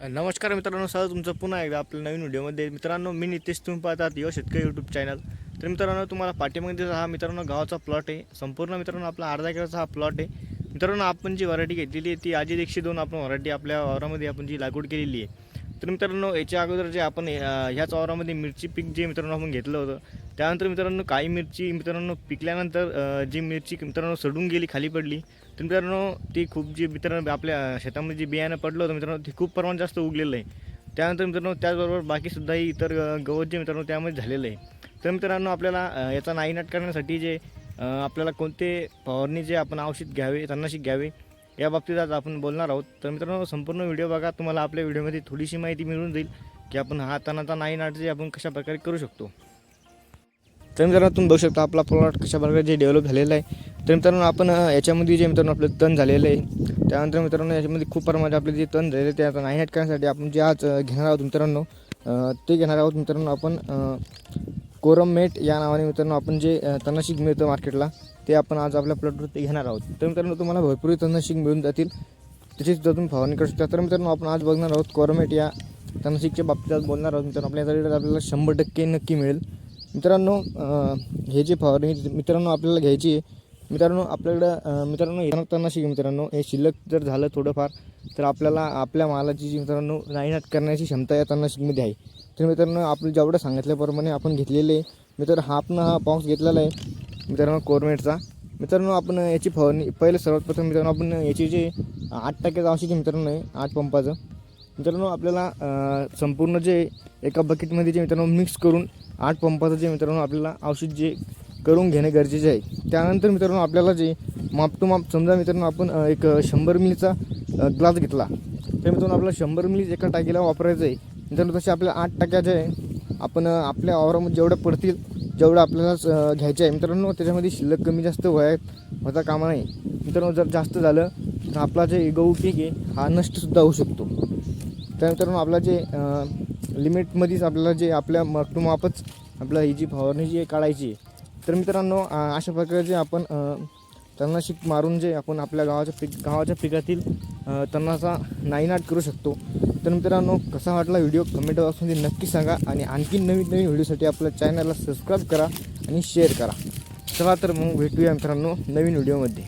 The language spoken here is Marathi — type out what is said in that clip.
नमस्कार मित्रांनो सर तुमचं पुन्हा एकदा आपल्या नवीन व्हिडिओमध्ये. मित्रांनो मी नितेश तुम्ही पाहतात यो शेतकरी यूट्यूब चॅनल तर मित्रांनो तुम्हाला पाठीमध्ये हा मित्रांनो गावाचा प्लॉट आहे. संपूर्ण मित्रांनो आपला अर्धा एकराचा हा प्लॉट आहे. मित्रांनो आपण जी व्हरायटी घेतलेली आहे ती आजी एकशे दोन आपण व्हरायटी आपल्या वावरामध्ये आपण जी लागवड केलेली आहे. तर मित्रांनो याच्या अगोदर जे आपण ह्याच वावरामध्ये मिरची पीक जे मित्रांनो आपण घेतलं होतं त्यानंतर मित्रांनो काही मिरची मित्रांनो पिकल्यानंतर जी मिरची मित्रांनो सडून गेली खाली पडली तर मित्रांनो ती खूप जी मित्रांनो आपल्या शेतामध्ये जे बियाणं पडलं होतं मित्रांनो ती खूप प्रमाण जास्त उगलेलं आहे. त्यानंतर मित्रांनो त्याचबरोबर बाकीसुद्धाही इतर गवत जे मित्रांनो त्यामध्ये झालेलं आहे. तर मित्रांनो आपल्याला याचा नाईनाट करण्यासाठी जे आपल्याला कोणते फवारणी जे आपण औषध घ्यावे तणनाशक घ्यावे या बाबतीत आज आपण बोलणार आहोत. तर मित्रांनो संपूर्ण व्हिडिओ बघा तुम्हाला आपल्या व्हिडिओमध्ये थोडीशी माहिती मिळून जाईल की आपण हा तणाचा नाईनाट जे आपण कशा प्रकारे करू शकतो. तर मित्रांनो तुम्ही बघू शकता आपला प्लॉट कशा प्रकारे जे डेव्हलप झालेला आहे. तर मित्रांनो आपण याच्यामध्ये जे मित्रांनो आपलं तण झालेलं आहे त्यानंतर मित्रांनो याच्यामध्ये खूप प्रमाणात आपले जे तण झालेले आहे, ते आता नाही नाईनाट करण्यासाठी आपण जे आज घेणार आहोत मित्रांनो ते घेणार आहोत मित्रांनो आपण कोरम मेट या नावाने मित्रांनो आपण जे अं, मिळतं मार्केटला ते आपण आज आपल्या प्लॉटवरती घेणार आहोत. तर मित्रांनो तुम्हाला भरपूर तणनाशक मिळून जातील. त्याची सुद्धा तुम्ही फवारणी करू शकता तर मित्रांनो आपण आज बघणार आहोत कोरमेट या तणनाशकच्या बाबतीत आज बोलणार आहोत मित्रांनो. आपल्या याचा आपल्याला शंभर टक्के नक्की मिळेल. मित्रांनो हे जे फवारणी मित्रांनो आपल्याला घ्यायची आहे मित्रांनो आपल्याकडं मित्रांनो हे तणनाशक मित्रांनो. हे शिल्लक जर झालं थोडंफार तर आपल्याला आपल्या मालाची जी मित्रांनो नायनाट करण्याची क्षमता या तणनाशकमध्ये आहे. तर मित्रांनो आपलं जेवढं सांगितल्याप्रमाणे आपण घेतलेले आहे मित्र हा आपण हा बॉक्स घेतलेला आहे मित्रांनो कोरमेटचा. मित्रांनो आपण याची फवारणी पहिले सर्वात प्रथम मित्रांनो आपण याची जे आठ टक्क्याचं औषध मित्रांनो आहे आठ पंपाचं. मित्रांनो आपल्याला संपूर्ण जे एका बकेटमध्ये जे मित्रांनो मिक्स करून आठ पंपाचं जे मित्रांनो आपल्याला औषध जे करून घेणे गरजेचे आहे. त्यानंतर मित्रांनो आपल्याला जे माप टू माप समजा मित्रांनो आपण एक शंभर मिलीचा ग्लास घेतला. तर मित्रांनो आपल्याला शंभर मिलीच एका टाकीला वापरायचं आहे. मित्रांनो तसे आपल्या आठ टक्क्याचे आहे. आपण आपल्या वावरामध्ये जेवढं पडतील जेवढं आपल्याला घ्यायचे घ्यायचं आहे. मित्रांनो त्याच्यामध्ये शिल्लक कमी जास्त व्हाय होता कामा नाही. मित्रांनो जर जास्त झालं तर आपला जे गहू पीक आहे हा नष्टसुद्धा होऊ शकतो. त्या मित्रांनो आपला जे लिमिटमध्येच आपल्याला जे आपल्या माप मापच आपला ही जी फवारणी जी आहे काढायची आहे तर मित्रांनो अशा अशा जे आपण तणनाशिक मारून जे आपण आपल्या गावाच्या पिक गावाच्या पिकातील तणाचा नाईनाट करू शकतो. तर मित्रांनो कसा वाटला व्हिडिओ? कमेंट बॉक्समध्ये नक्की सांगा आणि आणखी नवीन नवीन व्हिडिओसाठी आपल्या चॅनलला सबस्क्राईब करा आणि शेअर करा. चला तर मग भेटूया मित्रांनो नवीन व्हिडिओमध्ये.